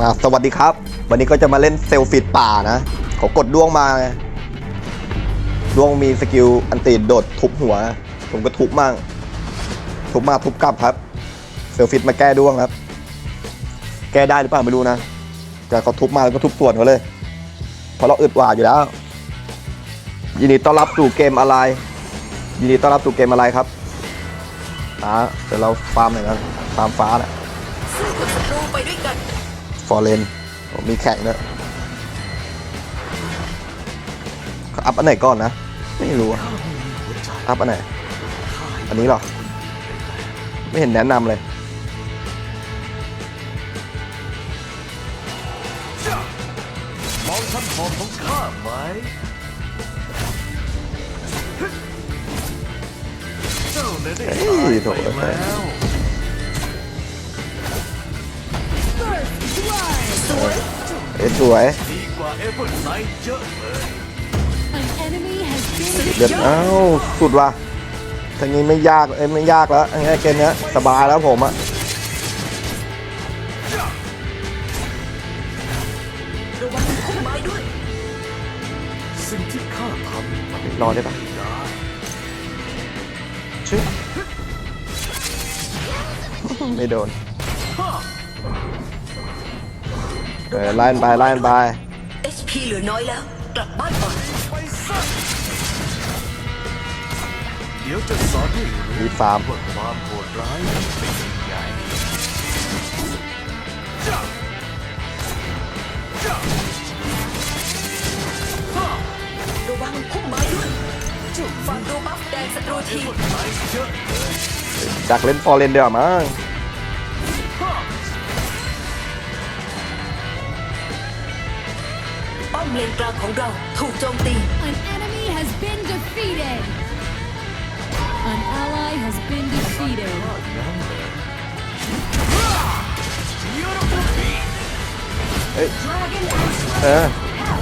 มาสวัสดีครับ วันนี้ก็จะมาเล่นเซลฟิตป่านะขากดดวงมาดวงมีสกิลอันตีโดดทุบหัว ผมก็ทุบมั่งทุบมาทุบกลับครับ เซลฟิตมาแก้ดวงครับ แก้ได้หรือเปล่าไม่รู้นะแต่เขาทุบมาแล้วก็ทุบส่วนเขาเลยเพราะเราอึดหวาอยู่แล้ว ยินดีต้อนรับสู่เกมอะไร ยินดีต้อนรับสู่เกมอะไรครับนะเดี๋ยวเราฟาร์มหน่อยกันฟาร์มฟ้านะ ฟอร์เรนมีแข่งด้วยอัพอันไหนก่อนนะ ไม่รู้ อัพอันไหน อันนี้หรอ ไม่เห็นแนะนำเลย มองคำตอบของข้าไหมเจ้าเนี่ยได้ตายยโถ่ไปแล้ว เอ้ยสวยดีกว่าเอเวอร์ไซด์เยอะเลย An enemy has been เดือดเอ้าสุดว่ะทางนี้ไม่ยากเอ้ยไม่ยากแล้วอันนี้เกมเนี้ยสบายแล้วผมอะระวังพุ่มไม้ด้วยสิ่งที่ข้าทำรอได้ปะได้ชึไม่โดน เออไล่มันไปไล่มันไป HP เหลือน้อยแล้ว กลับบ้านก่อนไปซะเดี๋ยวจะสอนให้รู้มีฟาร์ม ว่าความโหดร้ายเป็นยังไงระวังพุ่มไม้ด้วยฟังดูบัฟแดงศัตรูทีไซด์เยอะเลยดักเล่นฟอร์เรนเดียวามั้ง มเลนกลางของเราถูกโจมตี an enemy has been defeated. An ally has been defeated. เฮ้ยเออ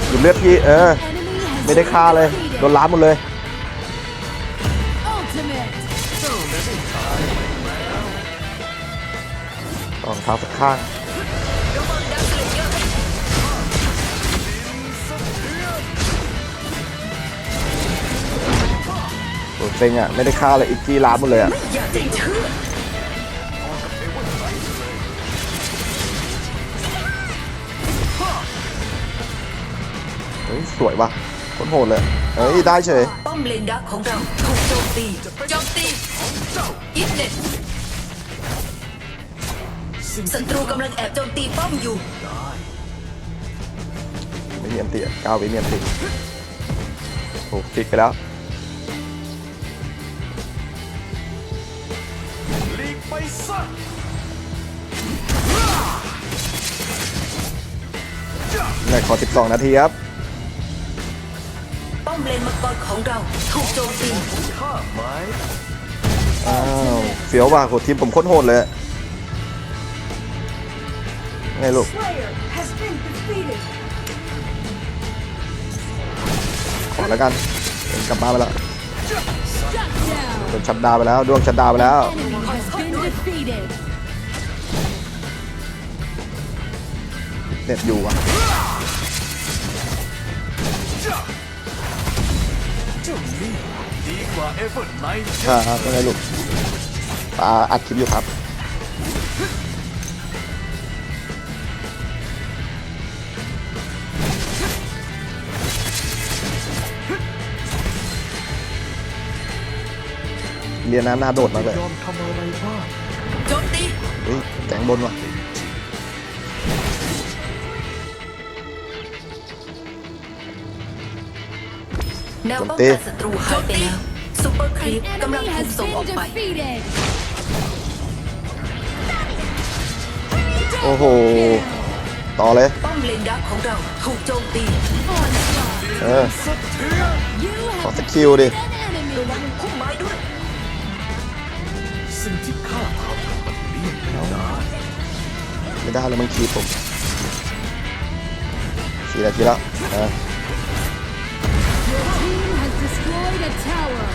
หยุดเลือดพี่เออ Enemy has ไม่ได้ฆ่าเลยโดนล้ามหมดเลย ultimate. รองเท้าสักข้าง ระวังดักเเยอร์โดนเซ็งอะ ไม่ได้ฆ่าเลยอีกกี้ล้ามหมดเลยอะอย่าใจเชื่อเฮ้ยสวยว่ะโคตรโหดเลยเฮ้ยได้เฉยป้อมเลนดักของเราถูกโจมตีโจมตีอิฟเน็ตศัตรูกำลังแอบโจมตีป้อมอยู่ไม่มีอันติอะก้าววิมีอันติโอ้ติดไปแล้ว ไปซะในขอ 12 นาทีครับ ป้อมเลนมังกรของเราถูกโจมตีข้าไหมอ้าวเฟี้ยวว่ะโหทีมผมโคตรโหดเลยไงลูกขอแล้วกันเป็นกลับบ้านไปแล้ว Shut down. โดนชัดดาวน์ไปแล้วดวงชัดดาวน์ไปแล้ว Enemy has been เน็ตอยู่อะเจ้านี่ดีกว่าเอเวอร์ไนท์ครับเป็นไงลูกปาอัดคลิปอยู่ครับเรียนน้ำหน้าโดดมากเลยยอมทำอะไรบ้าง เฮ้ยแกงบนว่ะแนวป้องกันศัตรูหายไปแล้วซุปเปอร์ครีป An กำลัง enemy ถูก has ส่งออก been ไป defeated. โอ้โห ต่อเลย ป้อมเลนดักของเราถูกโจมตี Onslaught. เออ You ขอ have สกิลดิ an enemy. ระวังพุ่มไม้ด้วย สิ่งที่ข้าทำมันเลี่ยง ไม่ได้ไม่ได้แล้วมันคีบผมสี่นาทีแล้วเออ Your team has destroyed a tower.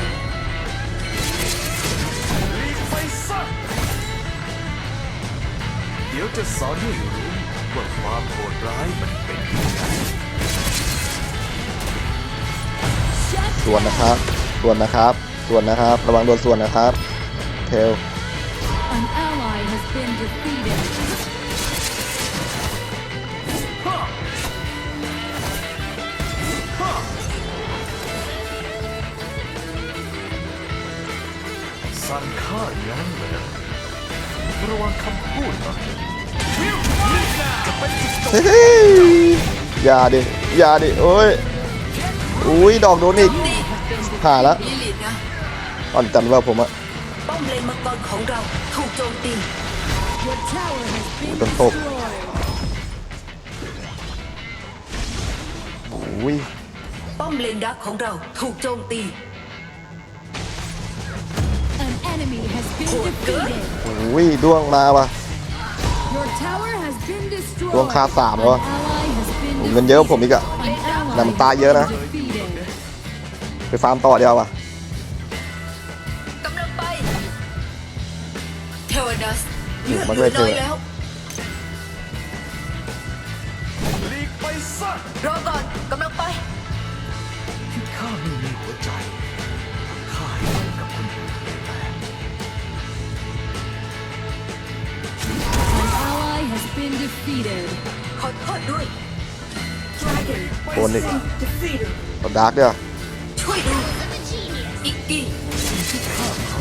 หลีกไปซะเดี๋ยวจะสอนให้รู้ว่าความโหดร้ายมันเป็นยังไง Shut ส่วนนะครับส่วนนะครับส่วนนะครับ ระวังโดนส่วนนะครับ เทล An ally has been defeated. สั่งฆ่างั้นเหรอระวังคำพูดนะเฮ้ยอย่าดิ อย่าดิ โอ้ย อุ้ย ดอกโดนอีกตีผ่าแล้วลิลิตนะอ่อนจันว่าผมอะป้อมเลนมังกรของเราถูกโจมตี Your tower has been Don't talk. destroyed. อุ้ยป้อมเลนดักของเราถูกโจมตี An enemy has been Oh, good. defeated. อุ้ยด้วงมาว่ะ Your tower has been destroyed. ดวงคาสามเหรอ An ally has been โอ้เงินเยอะกว่าผมอีกอะ An ally แต่มันตายเยอะนะ has been defeated. ไปฟาร์มต่อเดียวว่ะ อ้เลือดมันเหลืไม่อเจอน้อยแล้วหลีกไปซะรอก่อนกำลังไปที่ข้าไม่มีหัวใจข้าให้มันกับคนอื่นไปแล้ว An ally has been defeated. ขอโทษด้วย Dragon โดนอีก defeated เอาดาร์กเดียวช่วยดูอีกกี้ป้อม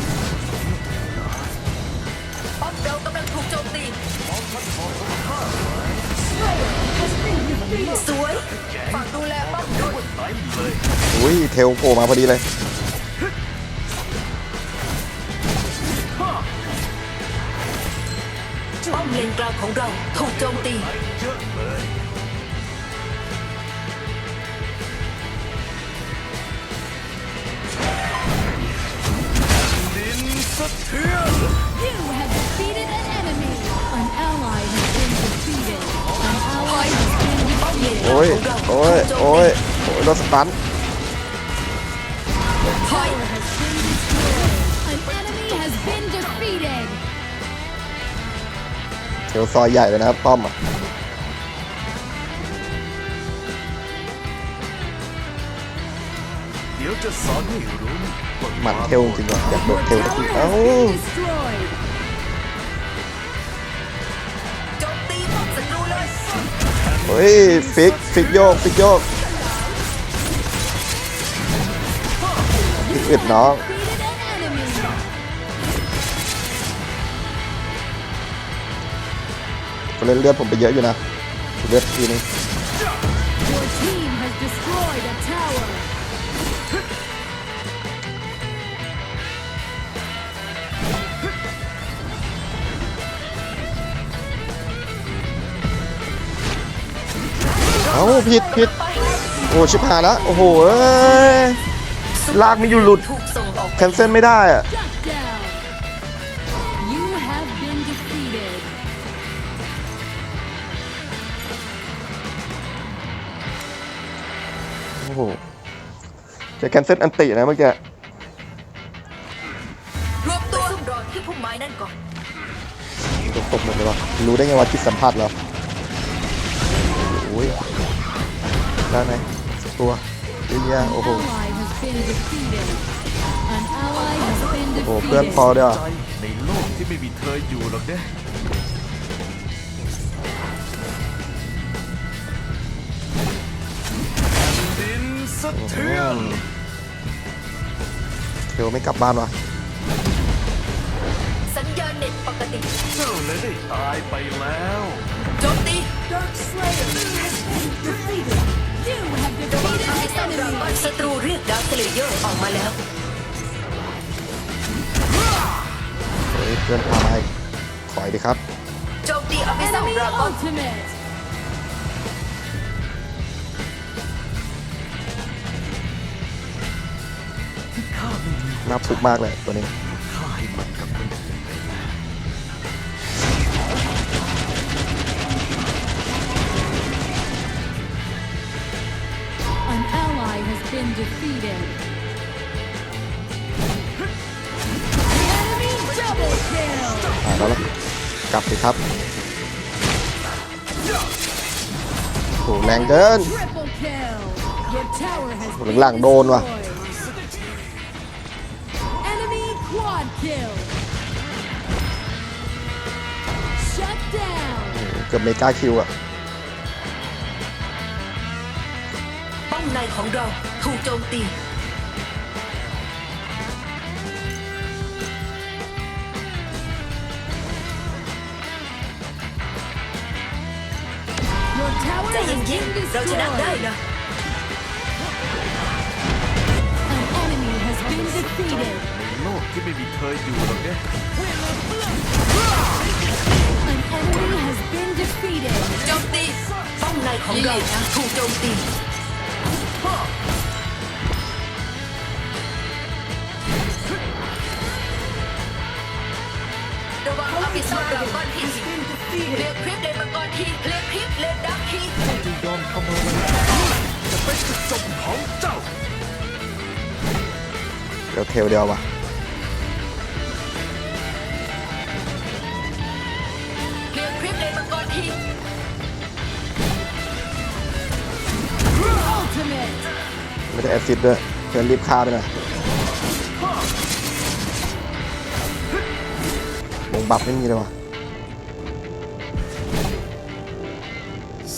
เรากำลังถูกโจมตีสวยฝากดูแลป้อมด้วยไปเลยอุ้ยเทลโผล่มาพอดีเลยป้อมเลนกลางของเราถูกโจมตีเยอะเลยดินสะเทือน โอ้ยของเราโอ้ยถูกโจมโอ้ยตีโอ้ยโดนสตันถอย Tower has been destroyed. An enemy has been defeated. เทลซอยใหญ่เลยนะครับป้อมอะเดี๋ยวจะสอนให้รู้ว่าหมันเทลจริงๆว่ะอยากโด Your นเทล tower สักที has เอ้า ฮ้ยฟิกฟิกโยกฟิกโยกฟิกอึดน้องเล่นเลือดผมไปเยอะอยู่นะเลือดทีนึง เอ้าผิดผิดโอ้ชิบหายแล้วโอ้โหเอ้ยลากไม่อยู่หลุดถูกส่งออกแคนเซิลไม่ได้อะ Shut down. You have been defeated. โอ้โหจะแคนเซิลอันตินะเมื่อกี้รวบตัวซุ่มรอที่พุ่มไม้นั่นก่อน ตกตกหมดเลยวะรู้ได้ไงว่าจิตสัมผัสเหรอโอ้ยได้ไหมสักตัวเยอะแยะ An โอ้โห ally has been defeated. An ally has been โอ้โหเพื่อน defeated. พอเดียวใจในโลกที่ไม่มีเธออยู่หรอกเนี่ยดินสะเทือนเทลไม่กลับบ้านวะสัญญาณเน็ตปกติ เจ้าเลยได้ตายไปแล้วโจมตี Dark Slayer has been defeated. You have ระวัง defeated ทางสำ an หรับ enemy. ศัตรูเรียกดาวสเลเยอร์ออกมาแล้ว เฮ้ยเพื่อนพามาอีกถอยดิครับ โจมตีอภิสัม Enemy ดราก้อน ultimate. ที่ข้าไม่มีน่าทุกข์มากเลยตัวนี้ has been defeated. Enemy double kill. อ่าแล้วล่ะกลับสิครับหแรงเกิน Triple kill. Your tower has หลังๆโดนว่ะ destroyed. Enemy quad kill. Shut down. เกือบเมกาคิวอะ ในของเราถูกโจมตี Your tower ใจ has เย็น been ๆ เราชนะได้ destroyed. นะ An enemy has been defeated. ในโลกที่ไม่มีเธออยู่หรอกเนี่ย An enemy has been defeated. โจมตีป้อมในของเราถูกโจมตี ระวังอภิษฎราก้อนทีเรียกคลิปเลนมังกรทีเรียกคลิปเลนดักทีจะยอมทำอะไรจะเป็นจุดจบของเจ้าเดี๋ยวเทลเดียวว่ะเรียกคลิปเลนมังกรที Ultimate. ไม่ได้แอซิดด้วยเพื่อนรีบฆ่าไปหน่อยวงบัฟไม่มีเลยวะ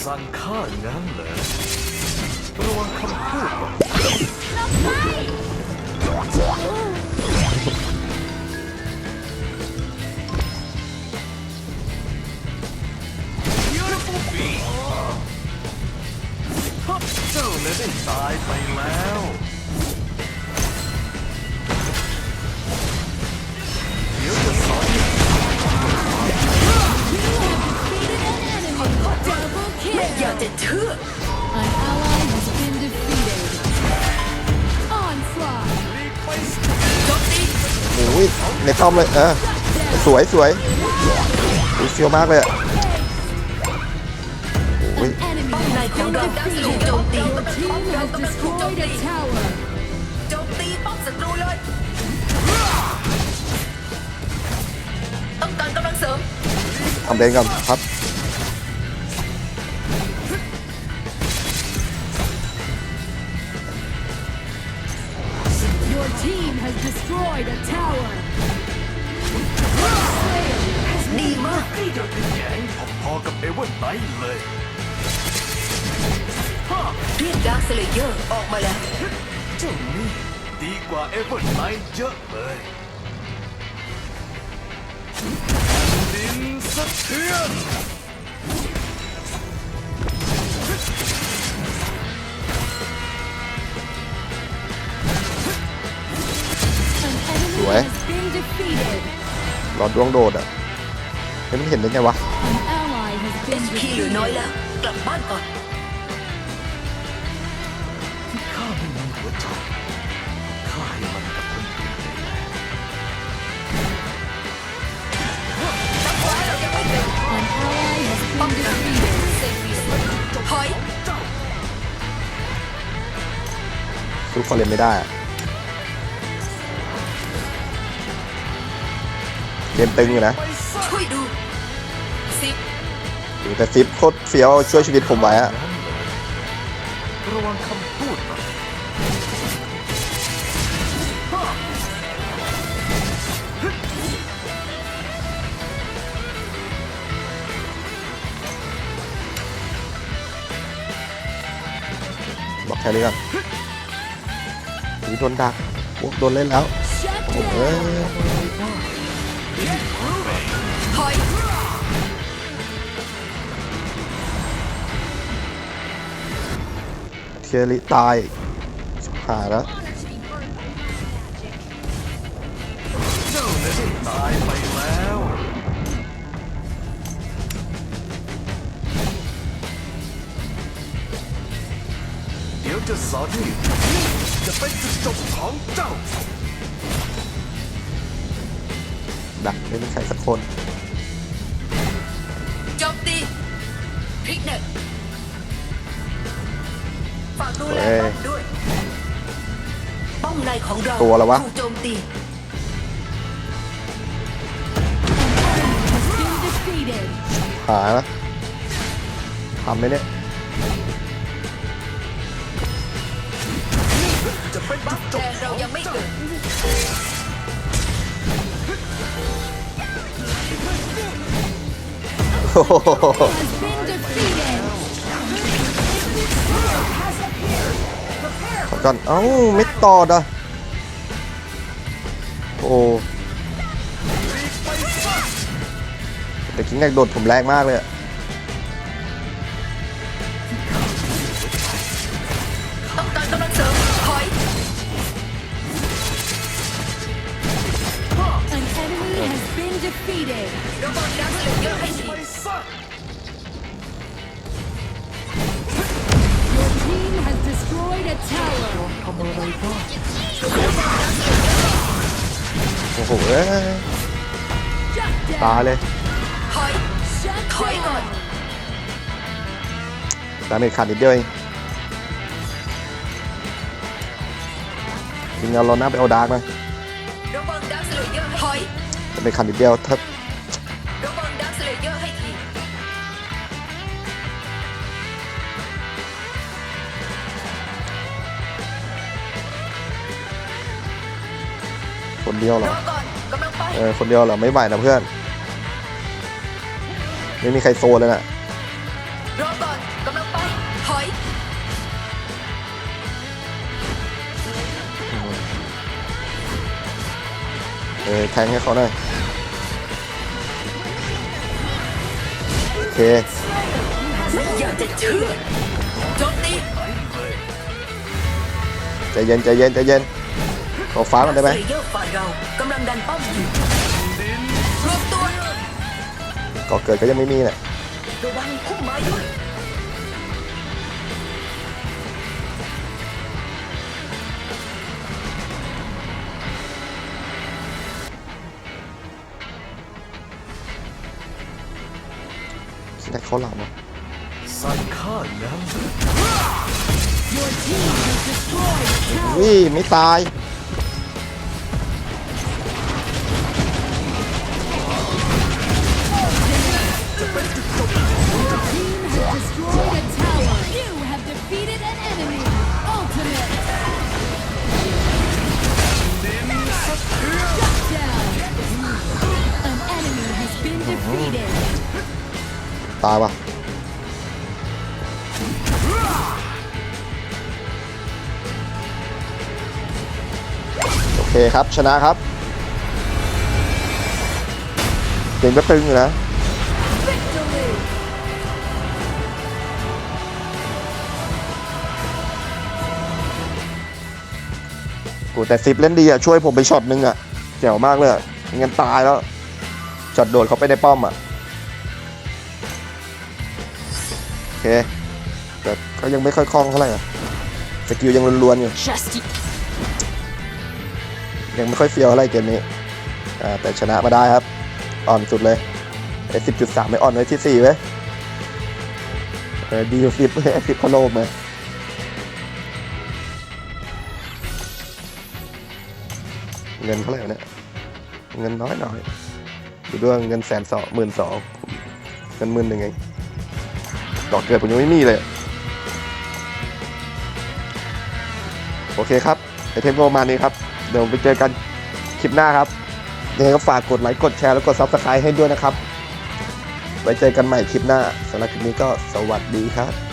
สั่งฆ่างั้นเหรอระวังคำพูด เจ้าเลยได้ตายไปแล้ว เดี๋ยวจะสอนไม่อยากจะเชื่อ An ally has been defeated. Onslaught. โอ้ยในป้อมเลยเออสวยสวยอุ๊ยเฟี้ยวมากเลยอะโอ้ย An ของ been เราถูก defeated. โจมตี Your team has destroyed a tower. โจมตีป้อมศัตรูเลย ต้องการกำลังเสริมทำเดนก่อนครับ Your team has destroyed a tower. ดีมากแข็งพอๆกับเอเวอร์ไนท์เลย เรียกดาร์คสเลเยอร์ออกมาแล้ว เจ้านี่ดีกว่าเอเวอร์ไนท์เยอะเลยดินสะเทือน An enemy Ủa? has been defeated. รอดวงโดดอะเฮ้ยมันเห็นได้ไงวะ An ally has been พีเหลือ defeated. น้อยแล้ว กลับบ้านก่อน ไม่มีหัวใจข้าให้มันกับคนอื่นได้แล้ว An ally has been defeated. ถอยสู้ฟอร์เรนไม่ได้อะเกมตึงอยู่นะช่วยดูสิบโอ้แต่ซิปโคตรเฟี้ยวช่วยชีวิตผมไว้อะระวังคำพูดน่อ แค่นี้ก่อนนี่โดนดักพวกโดนเล่นแล้วโอ้โหเทียริตายหายแล้วเจ้าเนี่ยได้ตายไปแล้ว ดี๋ยวจะสอนให้จะเป็นจุดจบของเจ้า ดักไม่มีใครสักคนโจมตีพลิกเน็ตฝากดูแลเฮ้ยป้อมด้วย ป้อมในของเราตัวแล้ววะ ถูกโจมตี Been defeated. หายแล้วทำไหมเนี่ย เป็นจุดจบแต่เรายังไม่เกิดโอ้โหก่อนเอ้าไม่ต่อดอะโอ้แต่คิงแรกโดดผมแรงมากเลยอะ อ้โหเอ้ย Shut ตาย down. เลยถอย Shut ถอยก่อน down. ดาเมจขาดนิดเดียวเองจริงๆเราหน้าไปเอาดาร์กนะระวังดักสเลเยอร์ให้ถอยดาเมจขาดนิดเดียวถ้าระวังดักสเลเยอร์ให้ทีคนเดียวเหรรออ ก่อนกำลังไปเออคนเดียวเหรอไม่ไหวนะเพื่อน ไม่มีใครโซนเลยน่ะรอก่อนกำลังไปถอยเออแทงให้เขาหน่อยโอเคไม่อยากจะเชื่อโจมตีใจเย็นใจเย็นใจเย็น ขอฟ้ามันได้ไหมเยอร์ฝ่าเรากำลังดันป้อมอยู่รวมตัวก่อเกิดก็ยังไม่มีเนี่ยระวังพุ่มไม้ด้วยคิดได้เขาหลับวะสั่นข้าแล้ว Your team has destroyed a tower. วิไม่ตาย ตายวะโอเคครับชนะครับเก่งก็ตึงอยู่นะกูแต่ซิปเล่นดีอะ ช่วยผมไปช็อตนึงอะ แจ๋วมากเลยงั้นตายแล้วช็อตโดดเขาไปในป้อมอะ เค แต่ก็ยังไม่ค่อยคล่องเท่าไหร่อะสกิลยังล้วนๆอยู่ Justice ยังไม่ค่อยเฟี้ยวเท่าไหร่เกมนี้อ่าแต่ชนะมาได้ครับ อ่อนสุดเลยไอ้สิบจุดสามไม่อ่อนไว้ที่สี่เว้ยเออดีสิบสิบพะโลมเลยเงินเท่าไหร่วะเนี่ยเงินน้อยหน่อยดูด้วยเงินแสนสองหมื่นสองเงินหมื่นหนึ่งเอง ดอกเกิดผมยังไม่มีเลย โอเคครับไอเทมก็ประมาณนี้ครับ เดี๋ยวไปเจอกันคลิปหน้าครับยังไงก็ฝากกดไลค์กดแชร์แล้วกด Subscribe ให้ด้วยนะครับ ไว้เจอกันใหม่คลิปหน้าสำหรับคลิปนี้ก็สวัสดีครับ